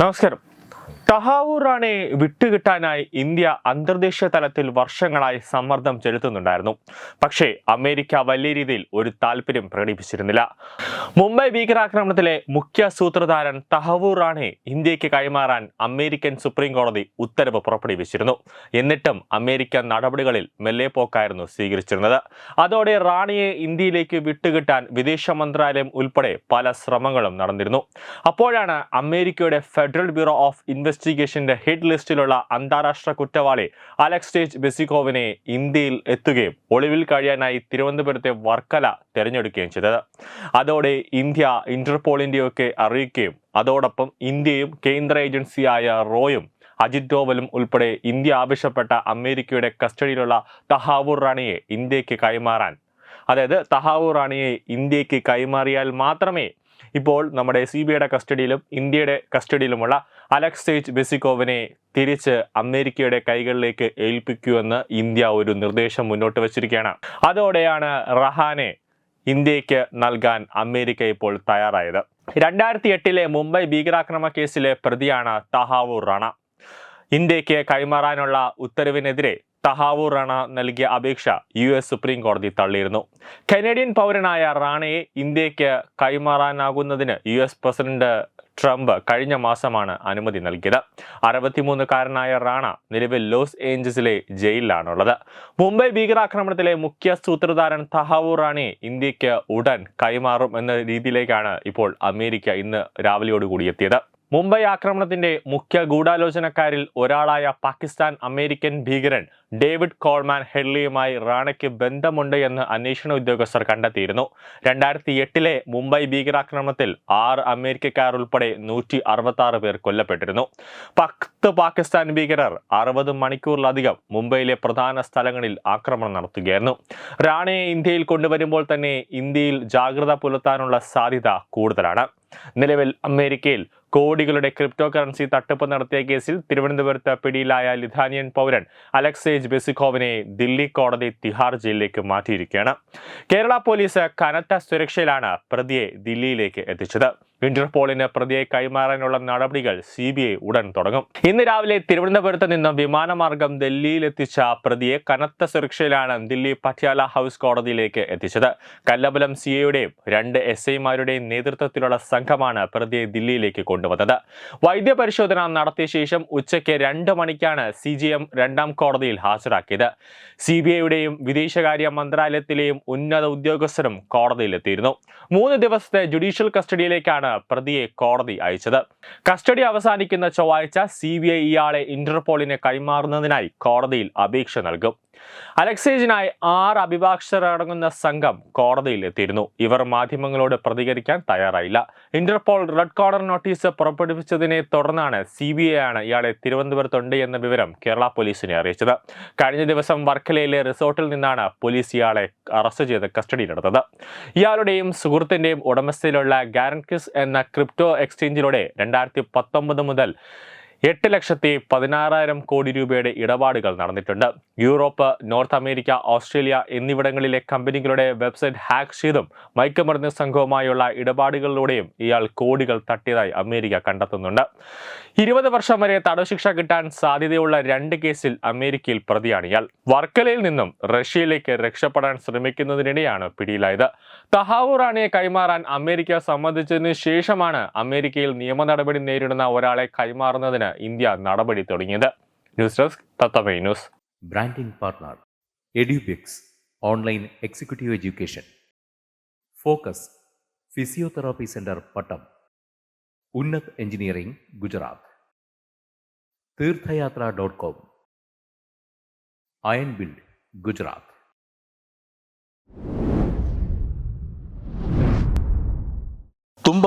നമസ്കാരം. തഹാവൂർ റാണയെ വിട്ടുകിട്ടാനായി ഇന്ത്യ അന്തർദേശീയ തലത്തിൽ വർഷങ്ങളായി സമ്മർദ്ദം ചെലുത്തുന്നുണ്ടായിരുന്നു. പക്ഷേ അമേരിക്ക വലിയ രീതിയിൽ ഒരു താല്പര്യം പ്രകടിപ്പിച്ചിരുന്നില്ല. മുംബൈ ഭീകരാക്രമണത്തിലെ മുഖ്യ സൂത്രധാരൻ തഹവൂർ റാണയെ ഇന്ത്യയ്ക്ക് കൈമാറാൻ അമേരിക്കൻ സുപ്രീം കോടതി ഉത്തരവ് പുറപ്പെടുവിച്ചിരുന്നു. എന്നിട്ടും അമേരിക്ക നടപടികളിൽ മെല്ലെ പോക്കായിരുന്നു സ്വീകരിച്ചിരുന്നത്. അതോടെ റാണിയെ ഇന്ത്യയിലേക്ക് വിട്ടുകിട്ടാൻ വിദേശ മന്ത്രാലയം ഉൾപ്പെടെ പല ശ്രമങ്ങളും നടന്നിരുന്നു. അപ്പോഴാണ് അമേരിക്കയുടെ ഫെഡറൽ ബ്യൂറോ ഓഫ് ഇൻവെസ്റ്റിഗേഷന്റെ ഹിറ്റ് ലിസ്റ്റിലുള്ള അന്താരാഷ്ട്ര കുറ്റവാളി അലക്സ് സ്റ്റേജ് ബെസിക്കോവിനെ ഇന്ത്യയിൽ എത്തുകയും ഒളിവിൽ കഴിയാനായി തിരുവനന്തപുരത്തെ വർക്കല തിരഞ്ഞെടുക്കുകയും ചെയ്തത്. അതോടെ ഇന്ത്യ ഇന്റർപോളിന്റെയൊക്കെ അറിയിക്കുകയും അതോടൊപ്പം ഇന്ത്യയും കേന്ദ്ര ഏജൻസിയായ റോയും അജിത് ഡോവലും ഉൾപ്പെടെ ഇന്ത്യ ആവശ്യപ്പെട്ട അമേരിക്കയുടെ കസ്റ്റഡിയിലുള്ള തഹാവൂർ റാണിയെ ഇന്ത്യയ്ക്ക് കൈമാറാൻ. അതായത് തഹാവൂർ റാണിയെ ഇന്ത്യയ്ക്ക് കൈമാറിയാൽ മാത്രമേ ഇപ്പോൾ നമ്മുടെ സി ബി ഐയുടെ കസ്റ്റഡിയിലും ഇന്ത്യയുടെ കസ്റ്റഡിയിലുമുള്ള അലക്സേജ് സേജ് ബെസിക്കോവിനെ തിരിച്ച് അമേരിക്കയുടെ കൈകളിലേക്ക് ഏൽപ്പിക്കുമെന്ന് ഇന്ത്യ ഒരു നിർദ്ദേശം മുന്നോട്ട് വച്ചിരിക്കുകയാണ്. അതോടെയാണ് റഹാനെ ഇന്ത്യയ്ക്ക് നൽകാൻ അമേരിക്ക ഇപ്പോൾ തയ്യാറായത്. രണ്ടായിരത്തി എട്ടിലെ മുംബൈ ഭീകരാക്രമ കേസിലെ പ്രതിയാണ് തഹാവൂർ റാണ. ഇന്ത്യയ്ക്ക് കൈമാറാനുള്ള ഉത്തരവിനെതിരെ തഹാവൂർ റാണ നൽകിയ അപേക്ഷ യു എസ് സുപ്രീം കോടതി തള്ളിയിരുന്നു. കനേഡിയൻ പൗരനായ റാണയെ ഇന്ത്യയ്ക്ക് കൈമാറാനാകുന്നതിന് യു എസ് പ്രസിഡന്റ് ട്രംപ് കഴിഞ്ഞ മാസമാണ് അനുമതി നൽകിയത്. അറുപത്തിമൂന്നുകാരനായ റാണ നിലവിൽ ലോസ് ഏഞ്ചൽസിലെ ജയിലിലാണുള്ളത്. മുംബൈ ഭീകരാക്രമണത്തിലെ മുഖ്യ സൂത്രധാരൻ തഹാവൂർ റാണയെ ഇന്ത്യയ്ക്ക് ഉടൻ കൈമാറും എന്ന രീതിയിലേക്കാണ് ഇപ്പോൾ അമേരിക്ക ഇന്ന് രാവിലെയോടുകൂടി എത്തിയത്. മുംബൈ ആക്രമണത്തിന്റെ മുഖ്യ ഗൂഢാലോചനക്കാരിൽ ഒരാളായ പാകിസ്ഥാൻ അമേരിക്കൻ ഭീകരൻ ഡേവിഡ് കോൾമാൻ ഹെഡ്ലിയുമായി റാണയ്ക്ക് ബന്ധമുണ്ട് എന്ന് അന്വേഷണ ഉദ്യോഗസ്ഥർ കണ്ടെത്തിയിരുന്നു. രണ്ടായിരത്തി എട്ടിലെ മുംബൈ ഭീകരാക്രമണത്തിൽ ആറ് അമേരിക്കക്കാർ ഉൾപ്പെടെ നൂറ്റി അറുപത്തി ആറ് പേർ കൊല്ലപ്പെട്ടിരുന്നു. പത്ത് പാകിസ്ഥാൻ ഭീകരർ അറുപത് മണിക്കൂറിലധികം മുംബൈയിലെ പ്രധാന സ്ഥലങ്ങളിൽ ആക്രമണം നടത്തുകയായിരുന്നു. റാണയെ ഇന്ത്യയിൽ കൊണ്ടുവരുമ്പോൾ തന്നെ ഇന്ത്യയിൽ ജാഗ്രത പുലർത്താനുള്ള സാധ്യത കൂടുതലാണ്. നിലവിൽ അമേരിക്കയിൽ കോടികളുടെ ക്രിപ്റ്റോ കറൻസി തട്ടിപ്പ് നടത്തിയ കേസിൽ തിരുവനന്തപുരത്ത് പിടിയിലായ ലിഥാനിയൻ പൗരൻ അലക്സേജ് ബെസിക്കോവിനെ ദില്ലി കോടതി തിഹാർ ജയിലിലേക്ക് മാറ്റിയിരിക്കുകയാണ്. കേരള പോലീസ് കനത്ത സുരക്ഷയിലാണ് പ്രതിയെ ദില്ലിയിലേക്ക് എത്തിച്ചത്. ഇന്റർപോളിന് പ്രതിയെ കൈമാറാനുള്ള നടപടികൾ സി ബി ഐ ഉടൻ തുടങ്ങും. ഇന്ന് രാവിലെ തിരുവനന്തപുരത്ത് നിന്നും വിമാനമാർഗം ഡൽഹിയിൽ എത്തിച്ച പ്രതിയെ കനത്ത സുരക്ഷയിലാണ് ദില്ലി പട്യാല ഹൗസ് കോടതിയിലേക്ക് എത്തിച്ചത്. കല്ലബലം സി എയുടെയും രണ്ട് എസ് ഐമാരുടെയും നേതൃത്വത്തിലുള്ള സംഘമാണ് പ്രതിയെ ദില്ലിയിലേക്ക് കൊണ്ടുവന്നത്. വൈദ്യപരിശോധന നടത്തിയ ശേഷം ഉച്ചയ്ക്ക് രണ്ട് മണിക്കാണ് സി ജി എം രണ്ടാം കോടതിയിൽ ഹാജരാക്കിയത്. സി ബി ഐയുടെയും വിദേശകാര്യ മന്ത്രാലയത്തിലെയും ഉന്നത ഉദ്യോഗസ്ഥരും കോടതിയിലെത്തിയിരുന്നു. മൂന്ന് ദിവസത്തെ ജുഡീഷ്യൽ കസ്റ്റഡിയിലേക്കാണ് പ്രതിയെ കോടതി അയച്ചത്. കസ്റ്റഡി അവസാനിക്കുന്ന ചൊവ്വാഴ്ച സി ഇയാളെ ഇന്റർപോളിന് കൈമാറുന്നതിനായി കോടതിയിൽ അപേക്ഷ നൽകും. അലക്സേജിനായി ആറ് അഭിഭാഷകർ അടങ്ങുന്ന സംഘം കോടതിയിൽ എത്തിയിരുന്നു ഇവർ മാധ്യമങ്ങളോട് പ്രതികരിക്കാൻ തയ്യാറായില്ല. ഇന്റർപോൾ റെഡ് കോർണർ നോട്ടീസ് പുറപ്പെടുവിച്ചതിനെ തുടർന്നാണ് സി ബി ഐ ആണ് ഇയാളെ തിരുവനന്തപുരത്തുണ്ട് എന്ന വിവരം കേരള പോലീസിനെ അറിയിച്ചത്. കഴിഞ്ഞ ദിവസം വർക്കലയിലെ റിസോർട്ടിൽ നിന്നാണ് പോലീസ് ഇയാളെ അറസ്റ്റ് ചെയ്ത് കസ്റ്റഡിയിലെടുത്തത്. ഇയാളുടെയും സുഹൃത്തിന്റെയും ഉടമസ്ഥയിലുള്ള ഗാരൻകിസ് എന്ന ക്രിപ്റ്റോ എക്സ്ചേഞ്ചിലൂടെ രണ്ടായിരത്തി പത്തൊമ്പത് മുതൽ എട്ട് ലക്ഷത്തി പതിനാറായിരം കോടി രൂപയുടെ ഇടപാടുകൾ നടന്നിട്ടുണ്ട്. യൂറോപ്പ് നോർത്ത് അമേരിക്ക ഓസ്ട്രേലിയ എന്നിവിടങ്ങളിലെ കമ്പനികളുടെ വെബ്സൈറ്റ് ഹാക്ക് ചെയ്തും മയക്കുമരുന്ന് സംഘവുമായുള്ള ഇടപാടുകളിലൂടെയും ഇയാൾ കോടികൾ തട്ടിയതായി അമേരിക്ക കണ്ടെത്തുന്നുണ്ട്. ഇരുപത് വർഷം വരെ തടവുശിക്ഷ കിട്ടാൻ സാധ്യതയുള്ള രണ്ട് കേസിൽ അമേരിക്കയിൽ പ്രതിയാണ് ഇയാൾ. വർക്കലയിൽ നിന്നും റഷ്യയിലേക്ക് രക്ഷപ്പെടാൻ ശ്രമിക്കുന്നതിനിടെയാണ് പിടിയിലായത്. തഹാവൂർ റാണിയെ കൈമാറാൻ അമേരിക്ക സമ്മതിച്ചതിന് ശേഷമാണ് അമേരിക്കയിൽ നിയമ നടപടി നേരിടുന്ന ഒരാളെ കൈമാറുന്നതിന് ഇന്ത്യ നടപടി തുടങ്ങിയത്. News desk തത്തമൈ news. Branding partner Edubix online executive education focus physiotherapy centre Pattom Unnath engineering Gujarat Tirthayatra dot com iron build Gujarat